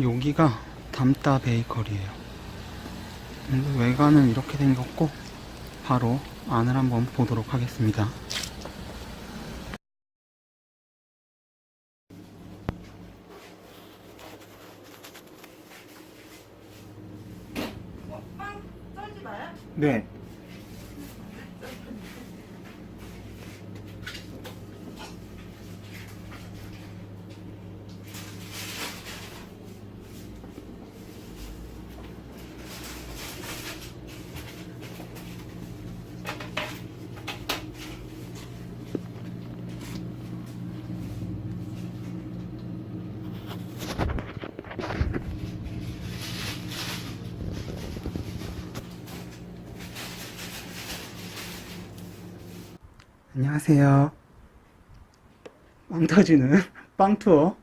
여기가 담따 베이커리예요. 음, 외관은 이렇게 생겼고 바로 안을 한번 보도록 하겠습니다. 빵 썰지 마요? 네. 안녕하세요. 빵 터지는 빵 투어.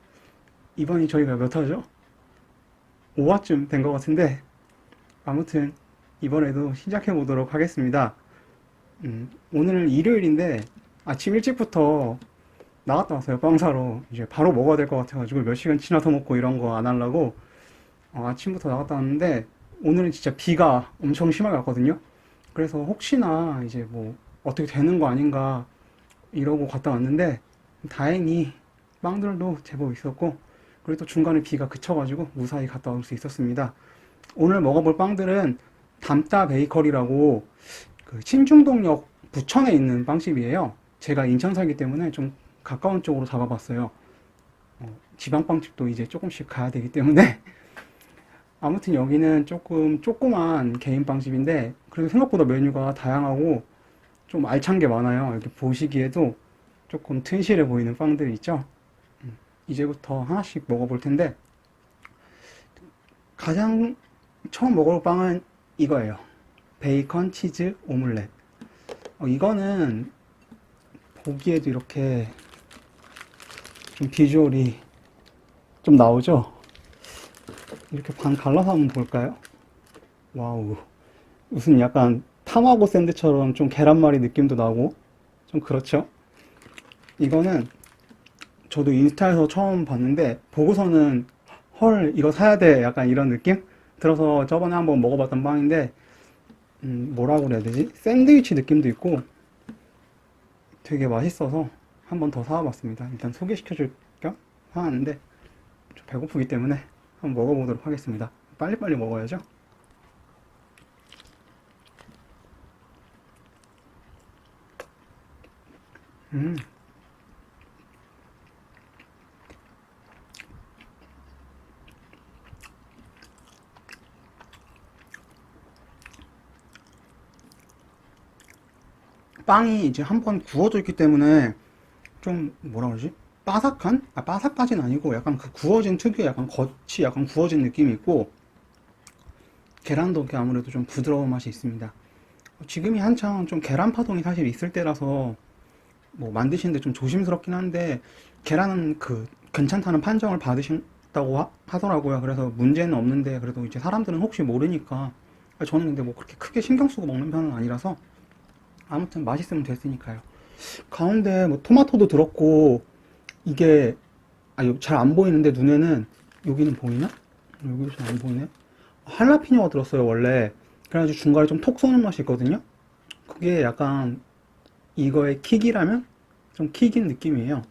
이번이 저희가 몇 화죠? 5화쯤 된 것 같은데, 아무튼 이번에도 시작해 보도록 하겠습니다. 음, 오늘 일요일인데 아침 일찍부터 나갔다 왔어요. 빵 사러. 이제 바로 먹어야 될 것 같아가지고 몇 시간 지나서 먹고 이런 거 안 하려고 어, 아침부터 나갔다 왔는데, 오늘은 진짜 비가 엄청 심하게 왔거든요. 그래서 혹시나 이제 뭐 어떻게 되는 거 아닌가 이러고 갔다 왔는데 다행히 빵들도 제법 있었고 그리고 또 중간에 비가 그쳐가지고 무사히 갔다 올 수 있었습니다. 오늘 먹어볼 빵들은 담따 베이커리라고 그 신중동역 부천에 있는 빵집이에요. 제가 인천 살기 때문에 좀 가까운 쪽으로 잡아봤어요. 어, 지방 빵집도 이제 조금씩 가야 되기 때문에 아무튼 여기는 조금 조그만 개인 빵집인데 그래도 생각보다 메뉴가 다양하고 좀 알찬 게 많아요. 이렇게 보시기에도 조금 튼실해 보이는 빵들이 있죠. 음, 이제부터 하나씩 먹어볼 텐데 가장 처음 먹어볼 빵은 이거예요. 베이컨 치즈 오믈렛. 어, 이거는 보기에도 이렇게 좀 비주얼이 좀 나오죠? 이렇게 반 갈라서 한번 볼까요? 와우. 무슨 약간 타마고 샌드처럼 좀 계란말이 느낌도 나고 좀 그렇죠? 이거는 저도 인스타에서 처음 봤는데 보고서는 헐 이거 사야 돼 약간 이런 느낌 들어서 저번에 한번 먹어봤던 빵인데 음, 뭐라고 그래야 되지? 샌드위치 느낌도 있고 되게 맛있어서 한번 더 사와봤습니다. 일단 소개시켜줄 겸 사왔는데 좀 배고프기 때문에 한번 먹어보도록 하겠습니다. 빨리빨리 먹어야죠. 음. 빵이 이제 한 번 구워져 있기 때문에 좀 뭐라 그러지? 바삭한? 아, 바삭까지는 아니고 약간 그 구워진 특유의 약간 겉이 약간 구워진 느낌이 있고 계란도 아무래도 좀 부드러운 맛이 있습니다. 지금이 한창 좀 계란 파동이 사실 있을 때라서 뭐 만드시는데 좀 조심스럽긴 한데 계란은 그 괜찮다는 판정을 받으신다고 하, 하더라고요. 그래서 문제는 없는데 그래도 이제 사람들은 혹시 모르니까 저는 근데 뭐 그렇게 크게 신경 쓰고 먹는 편은 아니라서 아무튼 맛있으면 됐으니까요. 가운데 뭐 토마토도 들었고 이게 아 잘 안 보이는데 눈에는 여기는 보이나? 여기도 잘안 보이네. 할라피뇨가 들었어요 원래. 그래가지고 중간에 좀 톡 쏘는 맛이 있거든요. 그게 약간 이거의 킥이라면 좀 킥인 느낌이에요.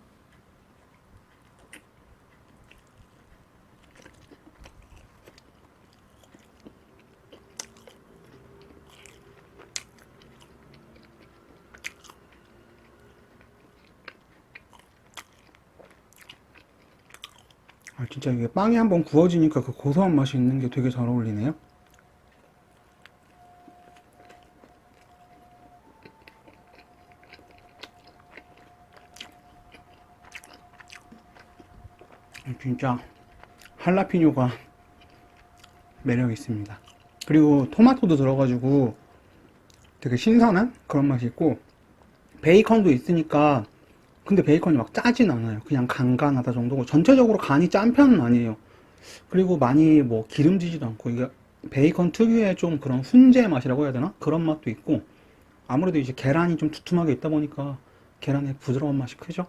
아, 진짜 이게 빵이 한번 구워지니까 그 고소한 맛이 있는 게 되게 잘 어울리네요. 진짜 할라피뇨가 매력 있습니다. 그리고 토마토도 들어가지고 되게 신선한 그런 맛이 있고 베이컨도 있으니까 근데 베이컨이 막 짜진 않아요. 그냥 간간하다 정도고 전체적으로 간이 짠 편은 아니에요. 그리고 많이 뭐 기름지지도 않고 이게 베이컨 특유의 좀 그런 훈제 맛이라고 해야 되나? 그런 맛도 있고 아무래도 이제 계란이 좀 두툼하게 있다 보니까 계란의 부드러운 맛이 크죠?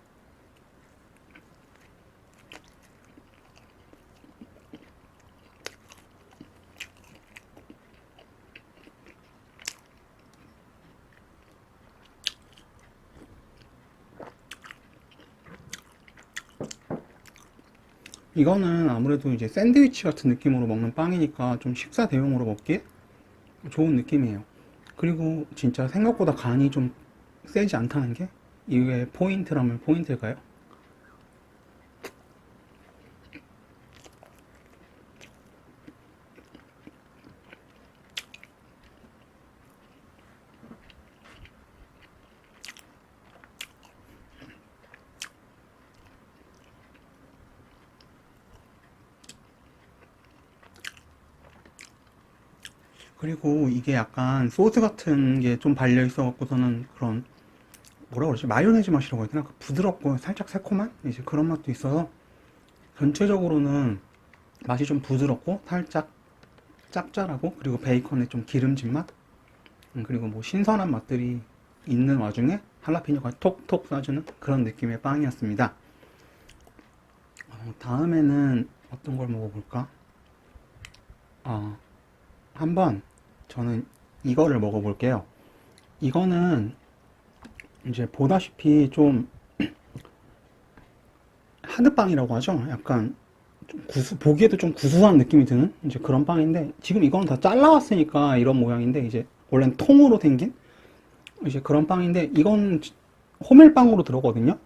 이거는 아무래도 이제 샌드위치 같은 느낌으로 먹는 빵이니까 좀 식사 대용으로 먹기에 좋은 느낌이에요. 그리고 진짜 생각보다 간이 좀 세지 않다는 게 이게 포인트라면 포인트일까요? 그리고 이게 약간 소스 같은 게 좀 발려 있어 갖고서는 그런 뭐라 그러지? 마요네즈 맛이라고 해야 되나? 그 부드럽고 살짝 새콤한 이제 그런 맛도 있어서 전체적으로는 맛이 좀 부드럽고 살짝 짭짤하고 그리고 베이컨의 좀 기름진 맛 음, 그리고 뭐 신선한 맛들이 있는 와중에 할라피뇨가 톡톡 쏴주는 그런 느낌의 빵이었습니다. 어, 다음에는 어떤 걸 먹어볼까? 어, 한번 저는 이거를 먹어볼게요. 이거는 이제 보다시피 좀 하드빵이라고 하죠. 약간 좀 구수, 보기에도 좀 구수한 느낌이 드는 이제 그런 빵인데 지금 이거는 다 잘라왔으니까 이런 모양인데 이제 원래는 통으로 생긴 이제 그런 빵인데 이건 호밀빵으로 들어거든요.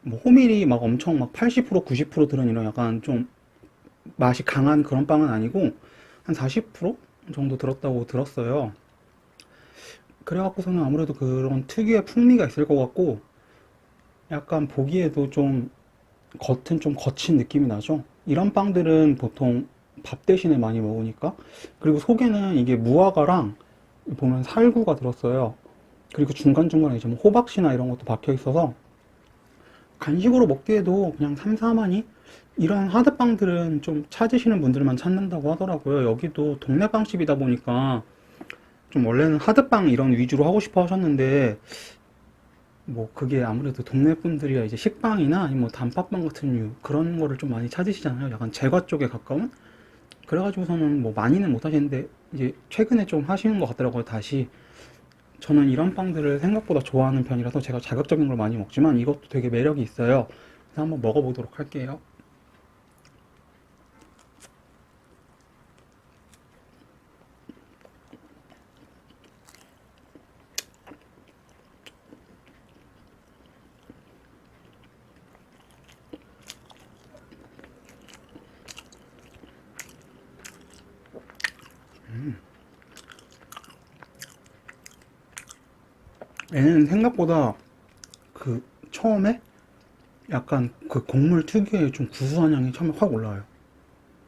뭐 호밀이 막 엄청 막 80% 90% 들은 이런 약간 좀 맛이 강한 그런 빵은 아니고 한 40% 정도 들었다고 들었어요. 그래갖고서는 아무래도 그런 특유의 풍미가 있을 것 같고 약간 보기에도 좀 겉은 좀 거친 느낌이 나죠. 이런 빵들은 보통 밥 대신에 많이 먹으니까 그리고 속에는 이게 무화과랑 보면 살구가 들었어요. 그리고 중간중간에 이제 뭐 호박씨나 이런 것도 박혀 있어서 간식으로 먹기에도 그냥 삼삼하니 이런 하드빵들은 좀 찾으시는 분들만 찾는다고 하더라고요. 여기도 동네 빵집이다 보니까 좀 원래는 하드빵 이런 위주로 하고 싶어 하셨는데 뭐 그게 아무래도 동네 분들이야 이제 식빵이나 뭐 단팥빵 같은 류 그런 거를 좀 많이 찾으시잖아요. 약간 제과 쪽에 가까운. 그래가지고서는 뭐 많이는 못 하시는데 이제 최근에 좀 하시는 것 같더라고요. 다시. 저는 이런 빵들을 생각보다 좋아하는 편이라서 제가 자극적인 걸 많이 먹지만 이것도 되게 매력이 있어요. 그래서 한번 먹어보도록 할게요. 얘는 생각보다 그 처음에 약간 그 곡물 특유의 좀 구수한 향이 처음에 확 올라와요.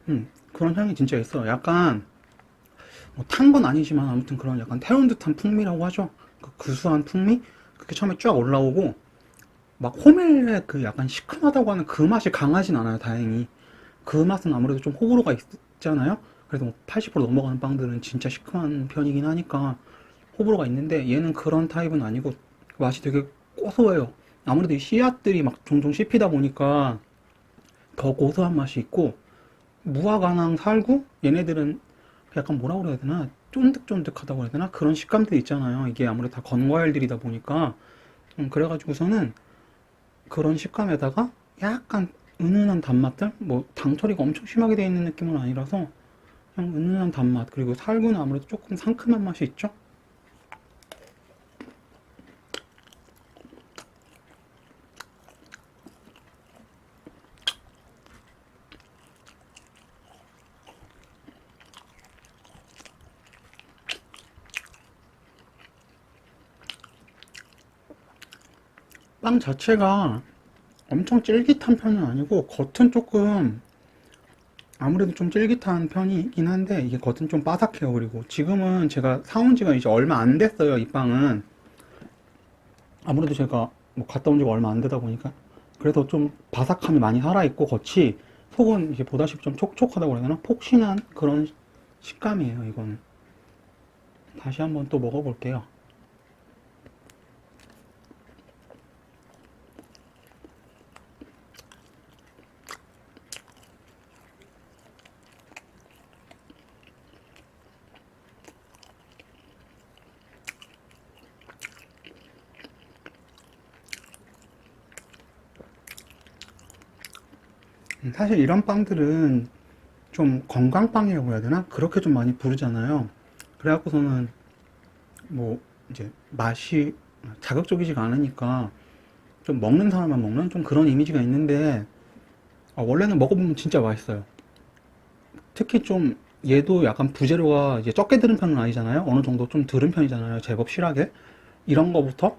음, 그런 향이 진짜 있어. 약간 뭐 탄 건 아니지만 아무튼 그런 약간 태운 듯한 풍미라고 하죠. 그 구수한 풍미? 그게 처음에 쫙 올라오고 막 호밀의 그 약간 시큼하다고 하는 그 맛이 강하진 않아요, 다행히. 그 맛은 아무래도 좀 호불호가 있잖아요. 그래도 뭐80% 넘어가는 빵들은 진짜 시큼한 편이긴 하니까 호불호가 있는데 얘는 그런 타입은 아니고 맛이 되게 고소해요. 아무래도 이 씨앗들이 막 종종 씹히다 보니까 더 고소한 맛이 있고 무화과랑 살구 얘네들은 약간 뭐라 그래야 되나 쫀득쫀득하다고 해야 되나 그런 식감들 있잖아요. 이게 아무래도 다 건과일들이다 보니까 음, 그래가지고서는 그런 식감에다가 약간 은은한 단맛들 뭐 당처리가 엄청 심하게 되어 있는 느낌은 아니라서 그냥 은은한 단맛 그리고 살구는 아무래도 조금 상큼한 맛이 있죠. 빵 자체가 엄청 쫄깃한 편은 아니고 겉은 조금 아무래도 좀 쫄깃한 편이긴 한데 이게 겉은 좀 바삭해요. 그리고 지금은 제가 사온 지가 이제 얼마 안 됐어요. 이 빵은 아무래도 제가 뭐 갔다 온 지가 얼마 안 되다 보니까 그래서 좀 바삭함이 많이 살아있고 겉이 속은 이제 보다시피 좀 촉촉하다고 그래야 되나? 폭신한 그런 식감이에요. 이거는 다시 한번 또 먹어볼게요. 사실 이런 빵들은 좀 건강빵이라고 해야 되나? 그렇게 좀 많이 부르잖아요. 그래갖고서는 뭐 이제 맛이 자극적이지가 않으니까 좀 먹는 사람만 먹는 좀 그런 이미지가 있는데 아, 원래는 먹어보면 진짜 맛있어요. 특히 좀 얘도 약간 부재료가 이제 적게 들은 편은 아니잖아요. 어느 정도 좀 들은 편이잖아요. 제법 실하게. 이런 거부터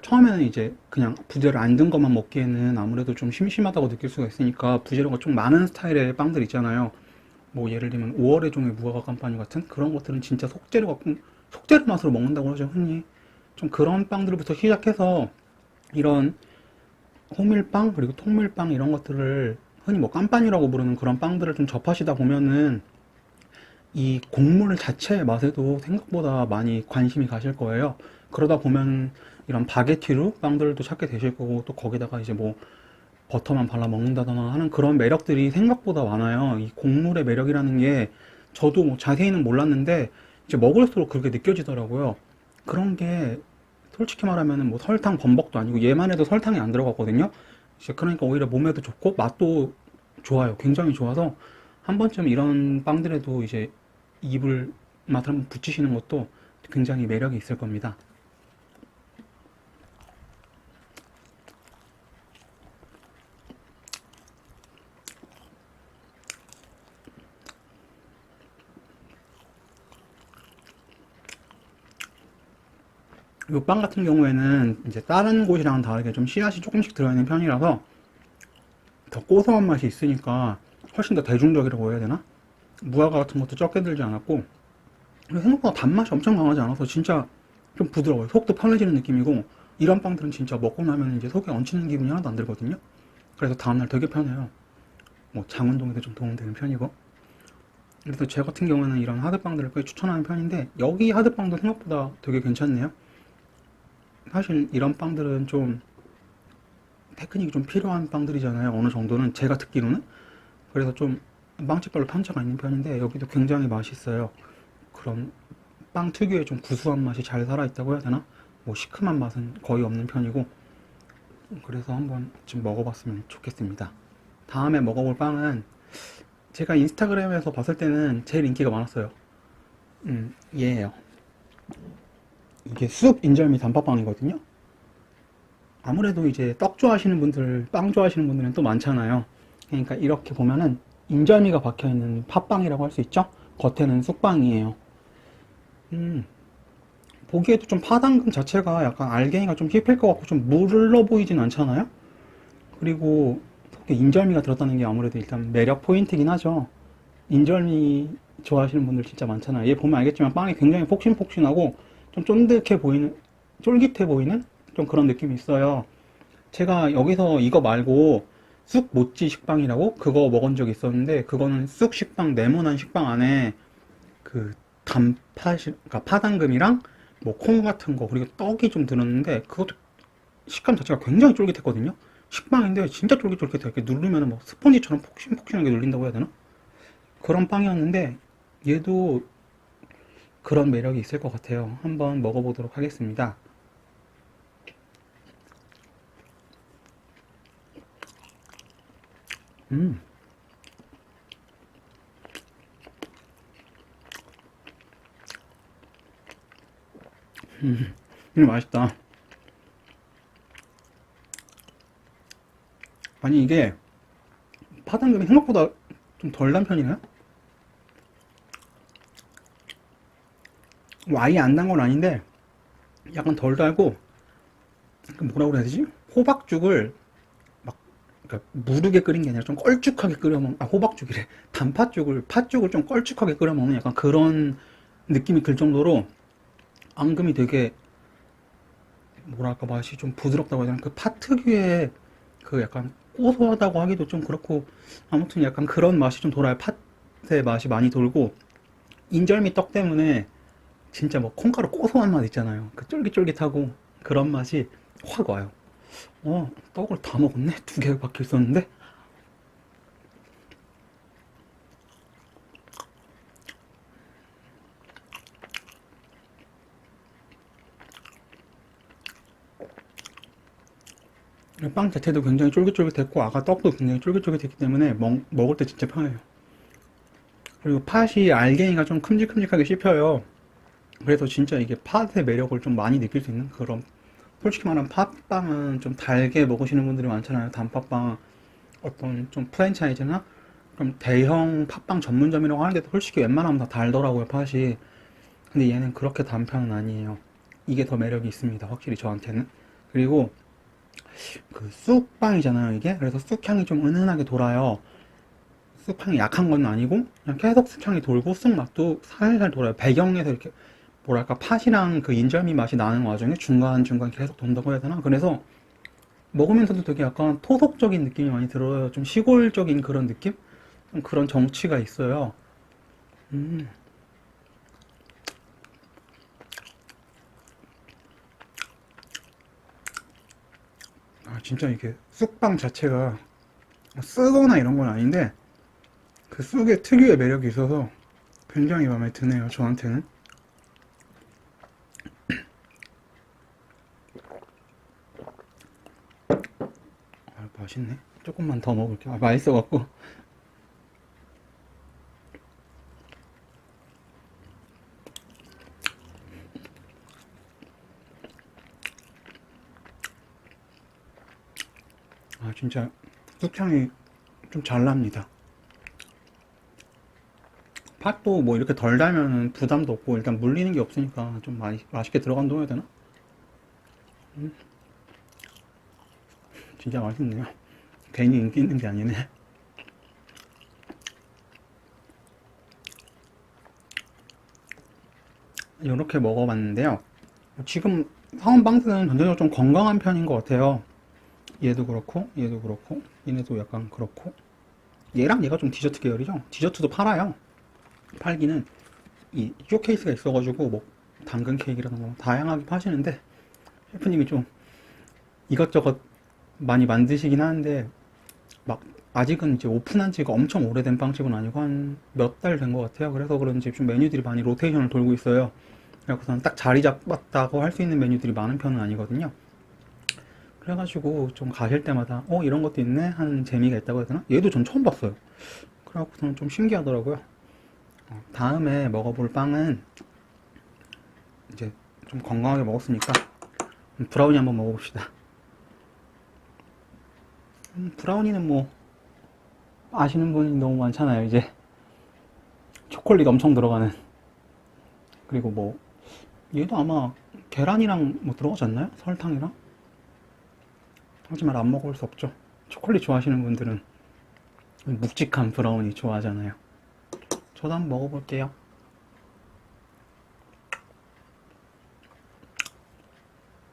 처음에는 이제 그냥 부재료 안든 것만 먹기에는 아무래도 좀 심심하다고 느낄 수가 있으니까 부재료가 좀 많은 스타일의 빵들 있잖아요. 뭐 예를 들면 5월의 종의 무화과 깜파뉴 같은 그런 것들은 진짜 속재료가 꼭- 속재료 맛으로 먹는다고 하죠, 흔히. 좀 그런 빵들부터 시작해서 이런 호밀빵 그리고 통밀빵 이런 것들을 흔히 뭐 깜빠니라고 부르는 그런 빵들을 좀 접하시다 보면은 이 곡물 자체의 맛에도 생각보다 많이 관심이 가실 거예요. 그러다 보면 이런 바게티로 빵들도 찾게 되실 거고 또 거기다가 이제 뭐 버터만 발라 먹는다거나 하는 그런 매력들이 생각보다 많아요. 이 곡물의 매력이라는 게 저도 뭐 자세히는 몰랐는데 이제 먹을수록 그렇게 느껴지더라고요. 그런 게 솔직히 말하면 뭐 설탕 범벅도 아니고 얘만 해도 설탕이 안 들어갔거든요. 이제 그러니까 오히려 몸에도 좋고 맛도 좋아요. 굉장히 좋아서 한 번쯤 이런 빵들에도 이제 입을 맛을 한번 붙이시는 것도 굉장히 매력이 있을 겁니다. 이 빵 같은 경우에는 이제 다른 곳이랑은 다르게 좀 씨앗이 조금씩 들어있는 편이라서 더 고소한 맛이 있으니까 훨씬 더 대중적이라고 해야 되나? 무화과 같은 것도 적게 들지 않았고 생각보다 단맛이 엄청 강하지 않아서 진짜 좀 부드러워요. 속도 편해지는 느낌이고 이런 빵들은 진짜 먹고 나면 이제 속에 얹히는 기분이 하나도 안 들거든요. 그래서 다음날 되게 편해요. 뭐 장운동에도 좀 도움되는 편이고 그래서 제 같은 경우는 이런 하드빵들을 꽤 추천하는 편인데 여기 하드빵도 생각보다 되게 괜찮네요. 사실 이런 빵들은 좀 테크닉이 좀 필요한 빵들이잖아요. 어느 정도는 제가 듣기로는 그래서 좀 빵집별로 편차가 있는 편인데 여기도 굉장히 맛있어요. 그런 빵 특유의 좀 구수한 맛이 잘 살아있다고 해야 되나? 뭐 시큼한 맛은 거의 없는 편이고 그래서 한번 좀 먹어봤으면 좋겠습니다. 다음에 먹어볼 빵은 제가 인스타그램에서 봤을 때는 제일 인기가 많았어요. 음, 얘예요. 이게 쑥 인절미 단팥빵이거든요. 아무래도 이제 떡 좋아하시는 분들, 빵 좋아하시는 분들은 또 많잖아요. 그러니까 이렇게 보면은 인절미가 박혀 있는 팥빵이라고 할 수 있죠? 겉에는 쑥빵이에요. 음, 보기에도 좀 파당금 자체가 약간 알갱이가 좀 씹힐 것 같고 좀 물러 보이진 않잖아요? 그리고 인절미가 들었다는 게 아무래도 일단 매력 포인트긴 하죠. 인절미 좋아하시는 분들 진짜 많잖아요. 얘 보면 알겠지만 빵이 굉장히 폭신폭신하고 좀 쫀득해 보이는, 쫄깃해 보이는 좀 그런 느낌이 있어요. 제가 여기서 이거 말고 쑥 모찌 식빵이라고 그거 먹은 적이 있었는데 그거는 쑥 식빵 네모난 식빵 안에 그 단팥 그러니까 파당금이랑 뭐 콩 같은 거 그리고 떡이 좀 들었는데 그것도 식감 자체가 굉장히 쫄깃했거든요. 식빵인데 진짜 쫄깃쫄깃해. 이렇게 누르면 뭐 스펀지처럼 폭신폭신하게 눌린다고 해야 되나? 그런 빵이었는데 얘도 그런 매력이 있을 것 같아요. 한번 먹어보도록 하겠습니다. 음, 이거 맛있다. 아니 이게 파당금이 생각보다 좀덜단 편이네 뭐 아예 안단건 아닌데 약간 덜 달고 그 뭐라 그래야 되지? 호박죽을 막 그러니까 무르게 끓인 게 아니라 좀 걸쭉하게 끓여 먹는 아 호박죽이래. 단팥죽을 팥죽을 좀 걸쭉하게 끓여 먹는 약간 그런 느낌이 들 정도로 앙금이 되게 뭐랄까 맛이 좀 부드럽다고 해야 되나? 그팥 특유의 그 약간 고소하다고 하기도 좀 그렇고 아무튼 약간 그런 맛이 좀 돌아요. 팥의 맛이 많이 돌고 인절미 떡 때문에 진짜 뭐 콩가루 고소한 맛 있잖아요 그 쫄깃쫄깃하고 그런 맛이 확 와요 어 떡을 다 먹었네 두 개 밖에 있었는데 빵 자체도 굉장히 쫄깃쫄깃했고 아까 떡도 굉장히 쫄깃쫄깃했기 때문에 먹, 먹을 때 진짜 편해요. 그리고 팥이 알갱이가 좀 큼직큼직하게 씹혀요. 그래서 진짜 이게 팥의 매력을 좀 많이 느낄 수 있는 그런 솔직히 말하면 팥빵은 좀 달게 먹으시는 분들이 많잖아요. 단팥빵 어떤 좀 프랜차이즈나 그럼 대형 팥빵 전문점이라고 하는데도 솔직히 웬만하면 다 달더라고요, 팥이. 근데 얘는 그렇게 단 편은 아니에요. 이게 더 매력이 있습니다, 확실히 저한테는. 그리고 그 쑥빵이잖아요, 이게. 그래서 쑥향이 좀 은은하게 돌아요. 쑥향이 약한 건 아니고 그냥 계속 쑥향이 돌고 쑥 맛도 살살 돌아요. 배경에서 이렇게 뭐랄까 팥이랑 그 인절미 맛이 나는 와중에 중간중간 계속 돈다고 해야 되나? 그래서 먹으면서도 되게 약간 토속적인 느낌이 많이 들어요. 좀 시골적인 그런 느낌? 좀 그런 정취가 있어요. 음. 아, 진짜 이게 쑥빵 자체가 쓰거나 이런 건 아닌데 그 쑥의 특유의 매력이 있어서 굉장히 마음에 드네요, 저한테는. 아, 맛있네. 조금만 더 먹을게요. 아, 맛있어갖고. 아, 진짜 쑥향이 좀 잘 납니다. 팥도 뭐 이렇게 덜 달면 부담도 없고 일단 물리는 게 없으니까 좀 많이 맛있게 들어간다고 해야 되나? 음. 진짜 맛있네요. 괜히 인기 있는 게 아니네. 이렇게 먹어봤는데요. 지금 사온 빵들은 전체적으로 좀 건강한 편인 것 같아요. 얘도 그렇고, 얘도 그렇고, 얘네도 약간 그렇고. 얘랑 얘가 좀 디저트 계열이죠. 디저트도 팔아요. 팔기는 이 쇼케이스가 있어가지고 뭐 당근 케이크라든가 뭐 다양하게 파시는데 셰프님이 좀 이것저것 많이 만드시긴 하는데 막 아직은 이제 오픈한 지가 엄청 오래된 빵집은 아니고 한 몇 달 된 것 같아요. 그래서 그런지 좀 메뉴들이 많이 로테이션을 돌고 있어요. 그래서는 딱 자리 잡았다고 할 수 있는 메뉴들이 많은 편은 아니거든요. 그래가지고 좀 가실 때마다 어 이런 것도 있네 하는 재미가 있다고 해야 되나? 얘도 전 처음 봤어요. 그래갖고서는 좀 신기하더라고요. 어, 다음에 먹어볼 빵은 이제 좀 건강하게 먹었으니까 브라우니 한번 먹어봅시다. 음, 브라우니는 뭐 아시는 분이 너무 많잖아요. 이제 초콜릿 엄청 들어가는 그리고 뭐 얘도 아마 계란이랑 뭐 들어가지 않나요? 설탕이랑? 하지만 안 먹을 수 없죠. 초콜릿 좋아하시는 분들은 묵직한 브라우니 좋아하잖아요. 저도 한번 먹어볼게요.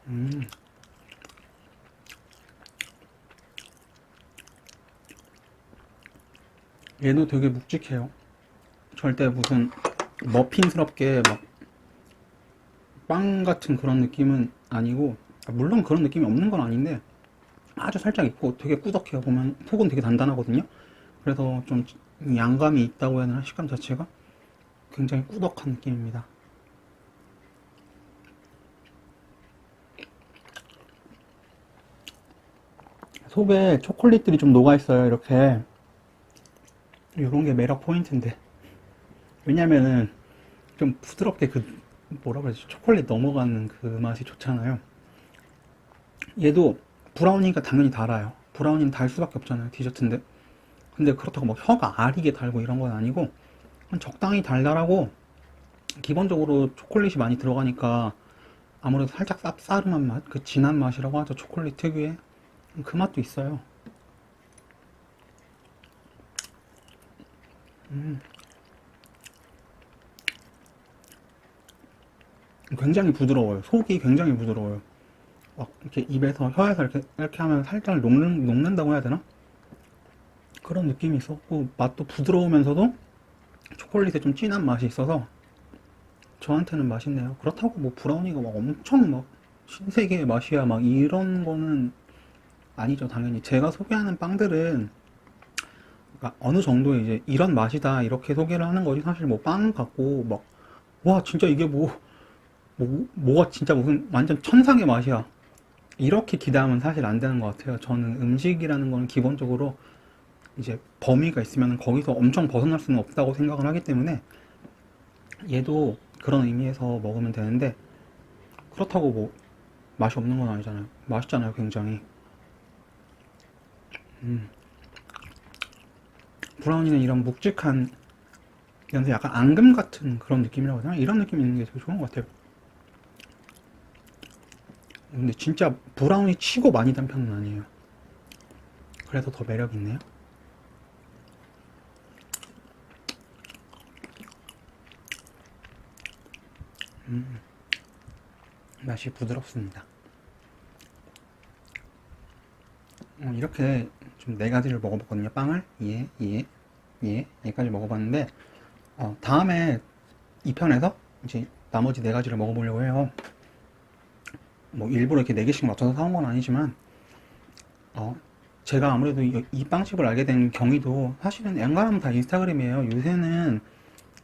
음. 얘도 되게 묵직해요. 절대 무슨 머핀스럽게 막 빵 같은 그런 느낌은 아니고, 아, 물론 그런 느낌이 없는 건 아닌데, 아주 살짝 있고 되게 꾸덕해요. 보면 속은 되게 단단하거든요. 그래서 좀 양감이 있다고 해야 되나? 식감 자체가 굉장히 꾸덕한 느낌입니다. 속에 초콜릿들이 좀 녹아 있어요. 이렇게. 이런 게 매력 포인트인데. 왜냐면은 좀 부드럽게 그 뭐라 그러지? 초콜릿 넘어가는 그 맛이 좋잖아요. 얘도 브라우니가 당연히 달아요. 브라우니는 달 수밖에 없잖아요. 디저트인데. 근데 그렇다고 막 혀가 아리게 달고 이런 건 아니고 적당히 달달하고 기본적으로 초콜릿이 많이 들어가니까 아무래도 살짝 쌉싸름한 맛, 그 진한 맛이라고 하죠. 초콜릿 특유의 그 맛도 있어요. 음. 굉장히 부드러워요. 속이 굉장히 부드러워요. 막 이렇게 입에서 혀에서 이렇게 이렇게 하면 살짝 녹는 녹는다고 해야 되나? 그런 느낌이 있었고 맛도 부드러우면서도 초콜릿에 좀 진한 맛이 있어서 저한테는 맛있네요. 그렇다고 뭐 브라우니가 막 엄청 막 신세계의 맛이야 막 이런 거는 아니죠. 당연히 제가 소개하는 빵들은 그러니까 어느 정도 이제 이런 맛이다 이렇게 소개를 하는 거지 사실 뭐 빵 갖고 막 와 진짜 이게 뭐, 뭐 뭐가 진짜 무슨 완전 천상의 맛이야 이렇게 기대하면 사실 안 되는 것 같아요. 저는 음식이라는 거는 기본적으로 이제 범위가 있으면 거기서 엄청 벗어날 수는 없다고 생각을 하기 때문에 얘도 그런 의미에서 먹으면 되는데 그렇다고 뭐 맛이 없는 건 아니잖아요. 맛있잖아요, 굉장히. 음. 브라우니는 이런 묵직한 연서 약간 앙금 같은 그런 느낌이라고 되나? 이런 느낌 있는 게 되게 좋은 것 같아요. 근데 진짜 브라우니 치고 많이 단 편은 아니에요. 그래서 더 매력 있네요. 음, 맛이 부드럽습니다. 어, 이렇게 좀 네 가지를 먹어봤거든요. 빵을 예, 예, 예, 얘까지 먹어봤는데 어, 다음에 2편에서 이제 나머지 네 가지를 먹어보려고 해요. 뭐 일부러 이렇게 네 개씩 맞춰서 사온 건 아니지만 어, 제가 아무래도 이, 이 빵집을 알게 된 경위도 사실은 앵간하면 다 인스타그램이에요. 요새는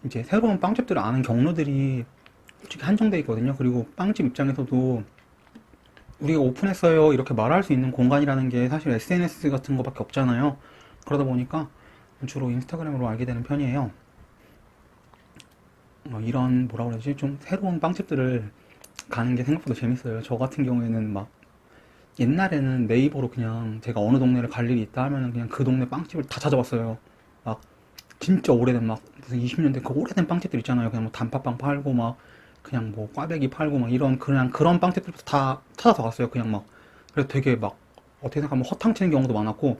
이제 새로운 빵집들을 아는 경로들이 솔직히 한정돼 있거든요. 그리고 빵집 입장에서도 우리가 오픈했어요 이렇게 말할 수 있는 공간이라는 게 사실 SNS 같은 거밖에 없잖아요. 그러다 보니까 주로 인스타그램으로 알게 되는 편이에요. 어, 이런 뭐라 그러지 좀 새로운 빵집들을 가는 게 생각보다 재밌어요. 저 같은 경우에는 막 옛날에는 네이버로 그냥 제가 어느 동네를 갈 일이 있다 하면은 그냥 그 동네 빵집을 다 찾아봤어요. 막 진짜 오래된 막 무슨 20년대 그 오래된 빵집들 있잖아요. 그냥 뭐 단팥빵 팔고 막 그냥 뭐 꽈배기 팔고 막 이런 그냥 그런 빵집들부터 다 찾아서 갔어요. 그냥 막 그래서 되게 막 어떻게 생각하면 허탕치는 경우도 많았고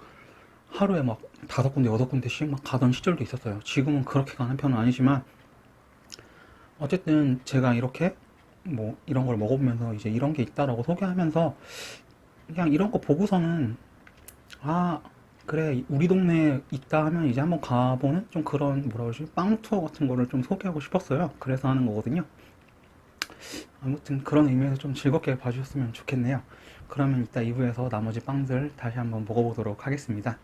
하루에 막 다섯 군데 여섯 군데씩 막 가던 시절도 있었어요. 지금은 그렇게 가는 편은 아니지만 어쨌든 제가 이렇게 뭐 이런 걸 먹어보면서 이제 이런 게 있다라고 소개하면서 그냥 이런 거 보고서는 아 그래 우리 동네에 있다 하면 이제 한번 가보는 좀 그런 뭐라 그러지 빵 투어 같은 거를 좀 소개하고 싶었어요. 그래서 하는 거거든요. 아무튼 그런 의미에서 좀 즐겁게 봐주셨으면 좋겠네요. 그러면 이따 2부에서 나머지 빵들 다시 한번 먹어보도록 하겠습니다.